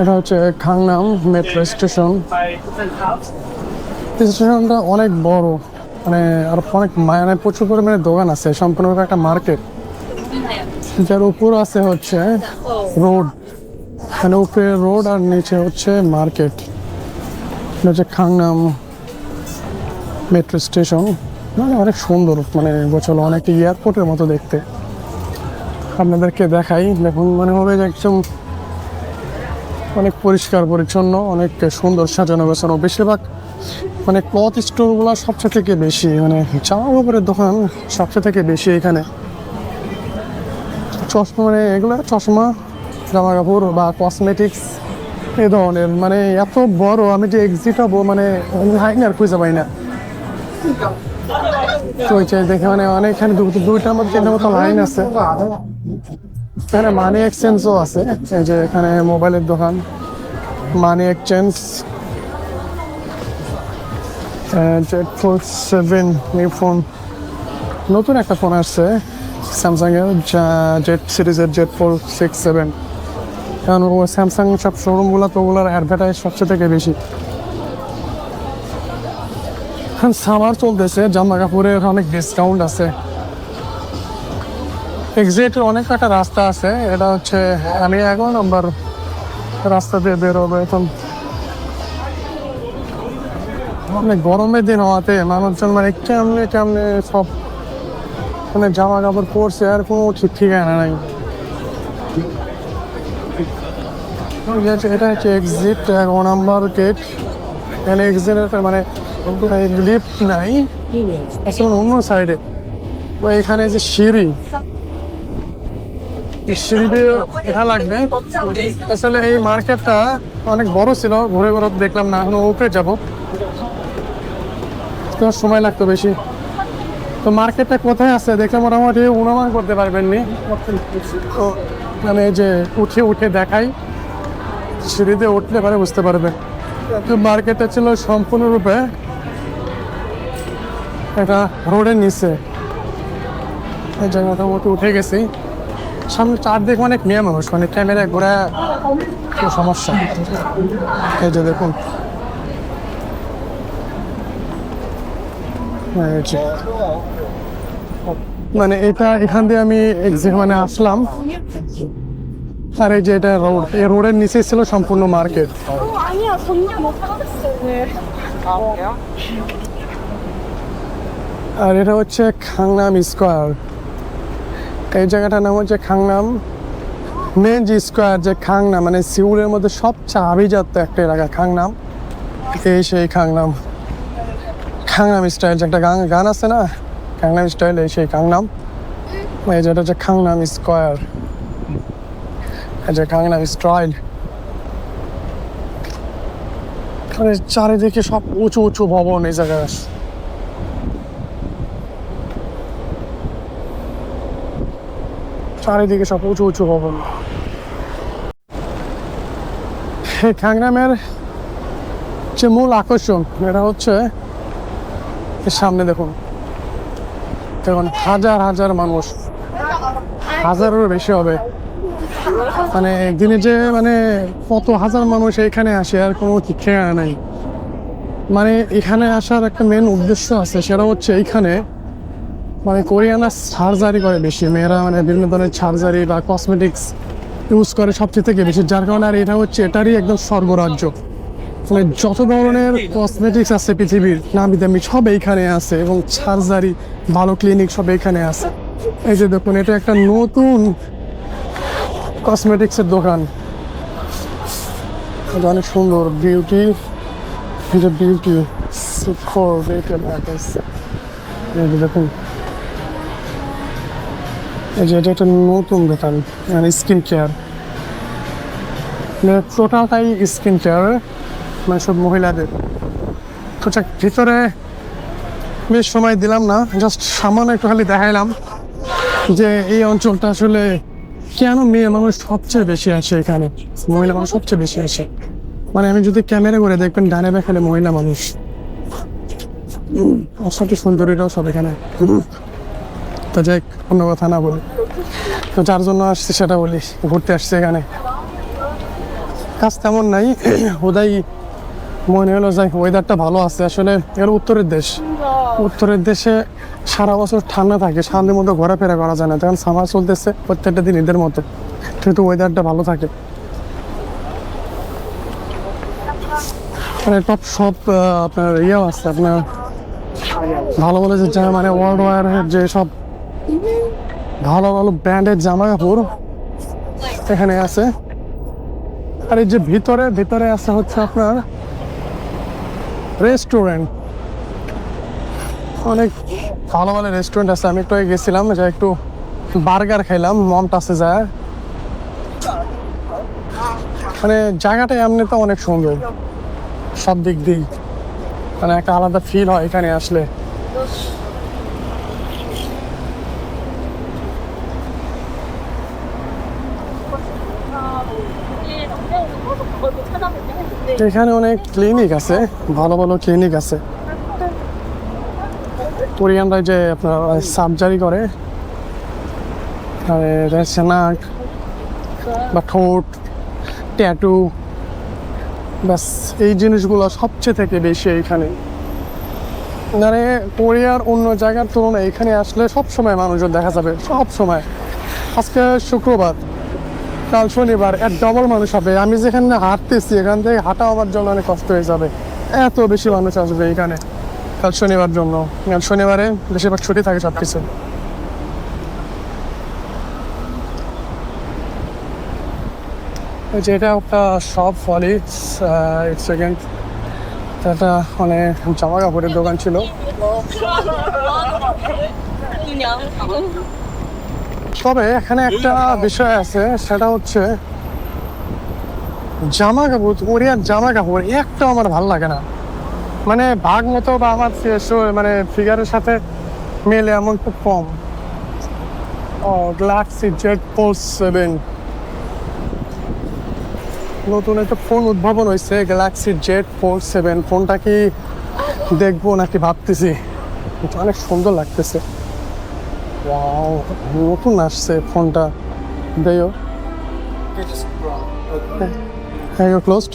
এটা হচ্ছে খাংনাম metro station. স্টেশনটা অনেক বড় মানে আর অনেক মানে প্রচুর পরিমাণে দোকান আছে, সম্পূর্ণরূপে একটা মার্কেট। যার উপর আছে হচ্ছে রোড মানে উপরে রোড আর নিচে হচ্ছে মার্কেট। এটা হচ্ছে খাংনাম মেট্রো স্টেশন। মানে অনেক সুন্দর মানে বছর অনেক এয়ারপোর্টের মতো দেখতে। আপনাদেরকে দেখাই, দেখুন, মনে হবে যে একদম অনেক পরিষ্কার, পরিচ্ছন্ন, অনেক সুন্দর সাজানো গোছানো বেশিরভাগ। মানে ক্লথ স্টোরগুলো সবচেয়ে থেকে বেশি মানে জামা কাপড়ের দোকান সবচেয়ে থেকে বেশি এখানে। চশমা মানে এগুলো, চশমা, জামা কাপড় বা কসমেটিক্স এ ধরনের। মানে এত বড়, আমি যে এক্সিট হব মানে লাইন আর খুঁজে পাই না। তো দেখে মানে অনেকখানে দুইটার মধ্যে মতো লাইন আছে। এখানে মানি এক্সচেঞ্জও আছে। এই যে এখানে মোবাইলের দোকান money exchange Z four seven new phone নতুন একটা ফোন আসছে স্যামসাং এর জেড সিরিজের জেড ফোর সিক্স সেভেন কারণ ও স্যামসাং সব শোরুমগুলো তো ওগুলোর অ্যাডভার্টাইজ সবচেয়ে থেকে বেশি। এখন সামার চলতেছে জামা কাপড়ের অনেক ডিসকাউন্ট আছে। এক্সিট অনেক একটা রাস্তা আছে। এটা হচ্ছে আমি এগারো নম্বর রাস্তা দিয়ে বেরোবো এখন। মানে গরমের দিন হওয়াতে মানুষজন মানে কেমনে কেমনে সব মানে জামা কাপড় পরছে আর কোনো ঠিক ঠিকানা নাই। এটা হচ্ছে- এক্সিট এগারো নম্বর গেট এখানে এক্সিটের মানে লিফ্ট নাই। অন্য সাইডে এখানে যে সিঁড়ি সিঁড়ি এটা লাগবে। আসলে এই মার্কেটটা অনেক বড় ছিল, ঘুরে ঘুরে দেখলাম না, এখন উপরে যাব। তো সময় লাগতো বেশি। তো মার্কেটটা কোথায় আছে দেখলে মোটামুটি অনুমান করতে পারবেন নি তো মানে যে উঠে উঠে দেখাই সিঁড়িতে উঠলে পরে বুঝতে পারবে। তো মার্কেটটা ছিল সম্পূর্ণরূপে এটা রোডের নিচে। এই জায়গাটা মতো উঠে গেছি। সামনে চারদিকে অনেক মেয়ে মানুষ মানে ক্যামেরা ঘোরা সমস্যা। এই যে দেখুন। হ্যাঁ, মানে এটা এখান দিয়ে আমি এক্সিট মানে আসলাম। আর এই যে এটা রোড এই রোডের নিচে ছিল সম্পূর্ণ মার্কেট আর এটা হচ্ছে খাংনাম স্কোয়ার এই জায়গাটার নাম হচ্ছে খাংনাম। মেন স্কোয়ার যে খাংনাম মানে সিউলের মধ্যে সবচেয়ে আভিজাত্য একটা এলাকা, খাংনাম। এই সেই খাংনাম। খাংনাম স্টাইল যে একটা গান গান আছে না? খাংনাম স্টাইল, এই সেই খাংনাম। এই যেটা হচ্ছে খাংনাম স্কোয়ার। এই যে খাংনাম স্টাইল। চারিদিকে সব উঁচু উঁচু ভবন এই জায়গায়। চারিদিকে সব উঁচু উঁচু ভবন। এই যে মূল আকর্ষণ, এটা হচ্ছে সামনে দেখুন। দেখুন, হাজার হাজার মানুষ, হাজারেরও বেশি হবে। মানে একদিনে যে মানে কত হাজার মানুষ এখানে আসে, আর কোনো ঠিকানা নাই। মানে এখানে আসার একটা মেন উদ্দেশ্য আছে, সেটা হচ্ছে এইখানে মানে কোরিয়ানা সার্জারি করে বেশি, মেয়েরা মানে বিভিন্ন ধরনের সার্জারি বা কসমেটিক্স ইউজ করে সবচেয়ে থেকে বেশি, যার কারণে আর এটা হচ্ছে এটারই একদম সর্বরাজ্য মানে যত ধরনের কসমেটিক্স আছে পৃথিবীর, নামি দামি সব এইখানে আছে এবং সার্জারি, ভালো ক্লিনিক সব এইখানে আছে। এই যে দেখুন, এটা একটা নতুন কসমেটিক্সের দোকান। অনেক সুন্দর বিউটি বিউটি দেখুন এই যে এটা একটা নতুন দোকান স্কিন কেয়ার মানে টোটালটাই স্কিন কেয়ার মানে সব মহিলাদের। তো ভিতরে বেশ সময় দিলাম না জাস্ট সামান্য একটু খালি দেখাইলাম যে এই অঞ্চলটা আসলে কেন মেয়ে মানুষ সবচেয়ে বেশি আসে এখানে? মহিলা মানুষ সবচেয়ে বেশি আসে। মানে আমি যদি ক্যামেরা করে দেখবেন, ডানে দেখালে মহিলা মানুষ। অসাধ্য সুন্দরীরাও সব এখানে। তো যাই অন্য কথা না বলি। তো যার জন্য আসছি সেটা বলি, ঘুরতে আসছি এখানে। কাজ তেমন নাই ওদাই মনে হলো যাই ওয়েদারটা ভালো আছে। আসলে এর উত্তরের দেশ। উত্তরের দেশে সারা বছর ঠান্ডা থাকে শান্তির মতো ঘোরাফেরা করা যায় না। তখন সামার চলতেছে প্রত্যেকটা দিন ঈদের মতো কিন্তু ওয়েদারটা ভালো থাকে। মানে টপ সব আপনার ইয়েও আছে, আপনার ভালো ভালো যে মানে ওয়ার্ল্ড ওয়ার যে সব ভালো ভালো ব্র্যান্ডের জামা কাপড় এখানে আছে। আর এই যে ভিতরে ভিতরে আছে হচ্ছে আপনার রেস্টুরেন্ট। অনেক ভালো ভালো রেস্টুরেন্ট আছে। আমি একটু গেছিলাম, যা একটু বার্গার খাইলাম মম টাসে যায়। মানে জায়গাটা এমনিতে অনেক সুন্দর। সব দিক দিয়ে মানে একটা আলাদা ফিল হয় এখানে আসলে। এখানে অনেক ক্লিনিক আছে, ভালো ভালো ক্লিনিক আছে। কোরিয়ানরা যে আপনার সার্জারি করে। নাক বা ঠোঁট ট্যাটু ব্যাস, এই জিনিসগুলো সবচেয়ে থেকে বেশি এইখানে মানে কোরিয়ার অন্য জায়গার তুলনায় এখানে আসলে সব সময় মানুষজন দেখা যাবে সব সময় আজকে শুক্রবার। কাল শনিবার এক ডবল মানুষ হবে। আমি যেখানে হাঁটতেছি, এখান থেকে হাঁটা হওয়ার জন্য অনেক কষ্ট হয়ে যাবে। এত বেশি মানুষ আসবে এখানে কাল শনিবার জন্য। কাল শনিবারে বেশিরভাগ ছুটি থাকে সব কিছু যেটা একটা শপ ফলি সেকেন্ড এটা অনেক জামা কাপড়ের দোকান ছিল। তবে এখানে একটা বিষয় আছে, সেটা হচ্ছে জামা কাপড় কোরিয়ার জামা কাপড় একটা আমার ভালো লাগে না। মানে ভাগ মতো বা আমার মানে ফিগারের সাথে মেলে এমন খুব কম। ও গ্লাক্সি জেড ফোর সেভেন নতুন একটা ফোন উদ্ভাবন হয়েছে গ্যালাক্সি জেড ফোর সেভেন ফোনটা কি দেখব নাকি ভাবতেছি? অনেক সুন্দর লাগতেছে। ওয়াও নতুন আসছে ফোনটা। দেও হ্যাঁ ক্লোজড